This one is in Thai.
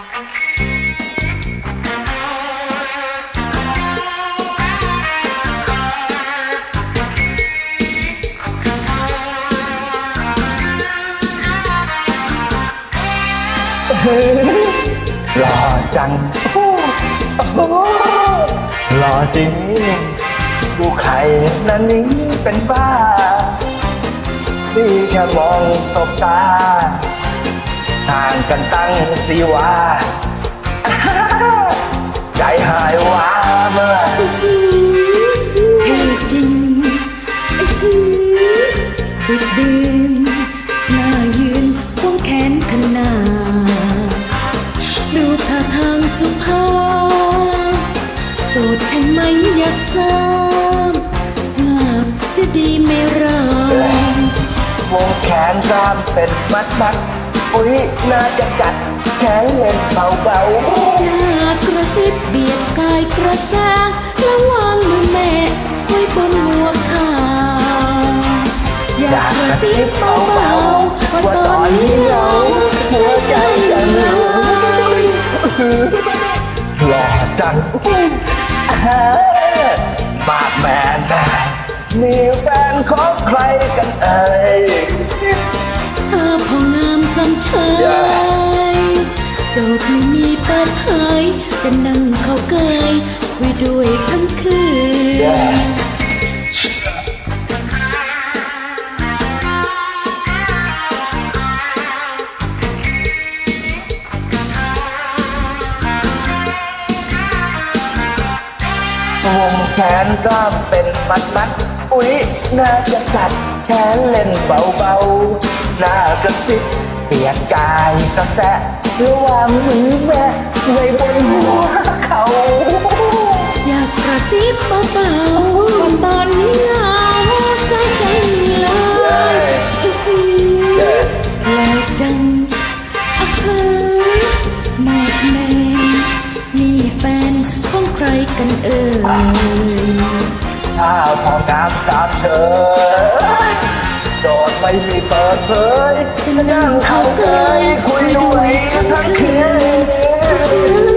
หล่อจังหหล่อจริงดูใครนั้นนี้เป็นบ้า นี่แค่มองสบตา ห่างกันตั้งสีวาใจหายว้าเมื่อเท่จริงอื้อหือบิดเบือนหน้ายืนควงแขนขนาดดูท่าทางสุภาพโสดใช่ไหมอยากทราบงาบจะดีไม่ร้ายวงแขนกล้ามเป็นมัดมัด อุ้ยน่าจะกัดแขนเล่นเบาเบาหน้ากระซิบเบียดกายกระแสระวังมือแม่ไว้บนหัวเข่าอๆ อยากยากกกระระซิซิบบเบาเบาๆๆว่าว่าตตออนนนี้นี้เหเหงางาหัวใจจะเหลือหล่อจังอ่ามากแมนแมนมีแฟนของใครกันเอ่ยถ้า พองามสำเชยโดดไม่มีเปิดเผยจะนั่งเข้าเกยคุยด้วยทั้งคืนวงแขนก็เป็นมัดมัดๆอุ๊ยน่าจะกัดแขนเล่นเบาๆหน้ากระซิบเปียกกายกระแสะระหว่างมือแม่ไว้บนหัวเขาอยากกระซิบเบาๆว่าตอนนี้เหงาใจจังเลยอื้อหือแล้วจังอะเฮ้ยมากแมนมีแฟนของใครกันเอ่ย ถ้าพอกามสามเชยโจทย์ไม่มีเปิดเผยจะนั่งเขาเคยคุยด้วยทั้งคืน